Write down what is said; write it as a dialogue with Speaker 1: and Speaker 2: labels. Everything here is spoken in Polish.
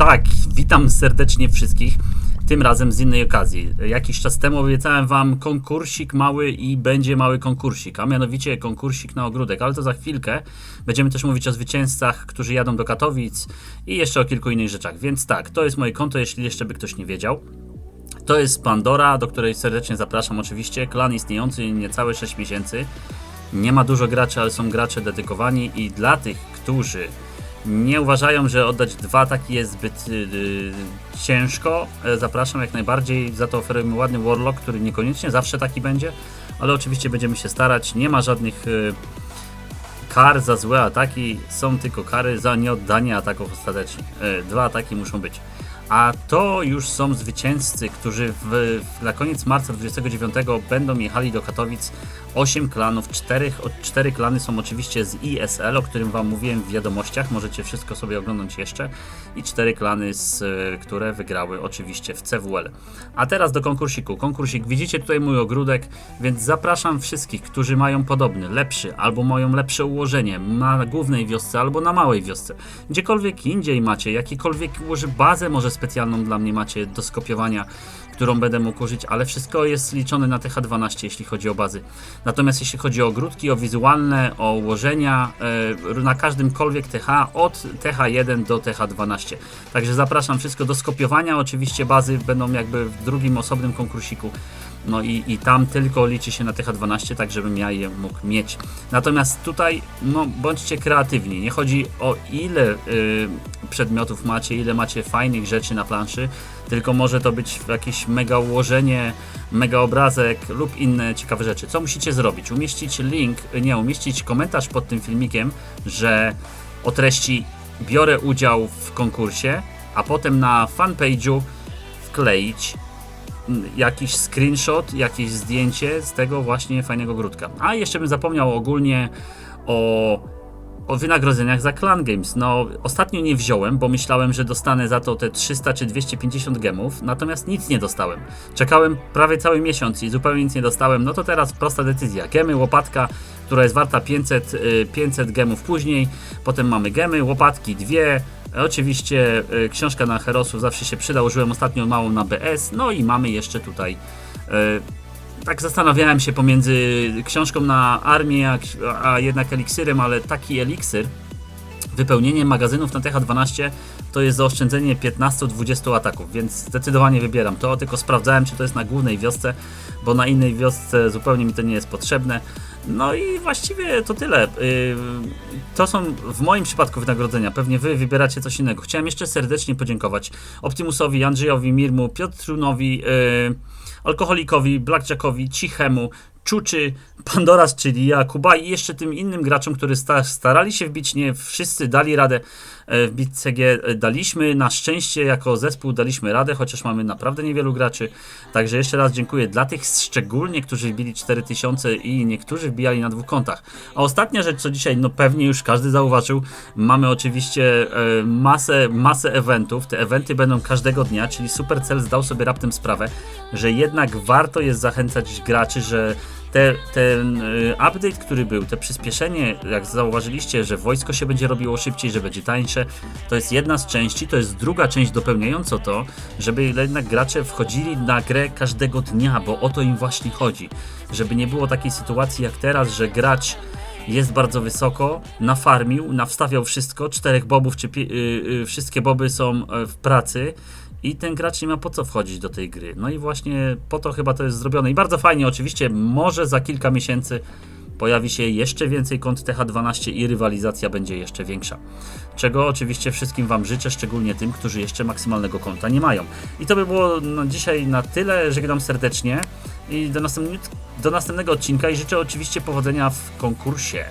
Speaker 1: Tak, witam serdecznie wszystkich. Tym razem z innej okazji. Jakiś czas temu obiecałem wam konkursik mały i będzie mały konkursik, a mianowicie konkursik na ogródek, ale to za chwilkę. Będziemy też mówić o zwycięzcach, którzy jadą do Katowic i jeszcze o kilku innych rzeczach. Więc tak, to jest moje konto, jeśli jeszcze by ktoś nie wiedział. To jest Pandora, do której serdecznie zapraszam oczywiście. Klan istniejący niecałe 6 miesięcy. Nie ma dużo graczy, ale są gracze dedykowani i dla tych, którzy nie uważają, że oddać dwa taki jest zbyt yy, ciężko, zapraszam jak najbardziej. Za to oferujemy ładny Warlock, który niekoniecznie zawsze taki będzie, ale oczywiście będziemy się starać. Nie ma żadnych yy, kar za złe ataki, są tylko kary za nieoddanie ataków ostatecznie. E, Dwa ataki muszą być. A to już są zwycięzcy, którzy w, w, na koniec marca 29 będą jechali do Katowic. 8 klanów, 4, 4 klany są oczywiście z ISL, o którym Wam mówiłem w wiadomościach. Możecie wszystko sobie oglądać jeszcze. I 4 klany, z, e, które wygrały oczywiście w CWL. A teraz do konkursiku. Konkursik, widzicie tutaj mój ogródek, więc zapraszam wszystkich, którzy mają podobny, lepszy, albo mają lepsze ułożenie na głównej wiosce, albo na małej wiosce. Gdziekolwiek indziej macie, jakikolwiek może bazę może specjalną dla mnie macie do skopiowania, którą będę mógł użyć, ale wszystko jest liczone na TH12, jeśli chodzi o bazy. Natomiast jeśli chodzi o ogródki, o wizualne, o ułożenia, e, na każdymkolwiek TH, od TH1 do TH12. Także zapraszam wszystko do skopiowania. Oczywiście bazy będą jakby w drugim osobnym konkursiku. No i, i tam tylko liczy się na TH12, tak żebym ja je mógł mieć. Natomiast tutaj, no bądźcie kreatywni. Nie chodzi o ile y, przedmiotów macie, ile macie fajnych rzeczy na planszy, tylko może to być jakieś mega ułożenie, mega obrazek lub inne ciekawe rzeczy. Co musicie zrobić? Umieścić link, nie, umieścić komentarz pod tym filmikiem, że o treści biorę udział w konkursie, a potem na fanpage'u wkleić jakiś screenshot, jakieś zdjęcie z tego właśnie fajnego grudka. A jeszcze bym zapomniał ogólnie o o wynagrodzeniach za Clan Games. No, ostatnio nie wziąłem, bo myślałem, że dostanę za to te 300 czy 250 gemów, natomiast nic nie dostałem. Czekałem prawie cały miesiąc i zupełnie nic nie dostałem. No to teraz prosta decyzja. Gemy, łopatka, która jest warta 500, y, 500 gemów później. Potem mamy gemy, łopatki dwie. Oczywiście y, książka na Herosów zawsze się przyda. Użyłem ostatnio małą na BS. No i mamy jeszcze tutaj y, tak zastanawiałem się pomiędzy książką na armię, a, a jednak eliksirem, ale taki eliksir, wypełnienie magazynów na TH12 to jest zaoszczędzenie 15-20 ataków, więc zdecydowanie wybieram to, tylko sprawdzałem czy to jest na głównej wiosce, bo na innej wiosce zupełnie mi to nie jest potrzebne. No i właściwie to tyle. Yy, to są w moim przypadku wynagrodzenia. Pewnie wy wybieracie coś innego. Chciałem jeszcze serdecznie podziękować Optimusowi, Andrzejowi, Mirmu, Piotrunowi, yy, Alkoholikowi, Blackjackowi, Cichemu, Czuczy, Pandoras, czyli ja, Kuba i jeszcze tym innym graczom, którzy sta starali się wbić, nie wszyscy dali radę e, wbić CG, daliśmy, na szczęście jako zespół daliśmy radę, chociaż mamy naprawdę niewielu graczy, także jeszcze raz dziękuję dla tych szczególnie, którzy wbili 4000 i niektórzy wbijali na dwóch kontach. A ostatnia rzecz, co dzisiaj, no pewnie już każdy zauważył, mamy oczywiście e, masę, masę eventów, te eventy będą każdego dnia, czyli Supercell zdał sobie raptem sprawę, że jednak warto jest zachęcać graczy, że te, ten y, update, który był, te przyspieszenie, jak zauważyliście, że wojsko się będzie robiło szybciej, że będzie tańsze, to jest jedna z części, to jest druga część dopełniająca to, żeby jednak gracze wchodzili na grę każdego dnia, bo o to im właśnie chodzi. Żeby nie było takiej sytuacji jak teraz, że gracz jest bardzo wysoko, nafarmił, nawstawiał wszystko, czterech bobów, czy yy, yy, wszystkie boby są e, w pracy i ten gracz nie ma po co wchodzić do tej gry. No i właśnie po to chyba to jest zrobione. I bardzo fajnie, oczywiście, może za kilka miesięcy pojawi się jeszcze więcej kont TH12 i rywalizacja będzie jeszcze większa. Czego oczywiście wszystkim Wam życzę, szczególnie tym, którzy jeszcze maksymalnego konta nie mają. I to by było no, dzisiaj na tyle. Żegnam serdecznie i do, do następnego odcinka i życzę oczywiście powodzenia w konkursie.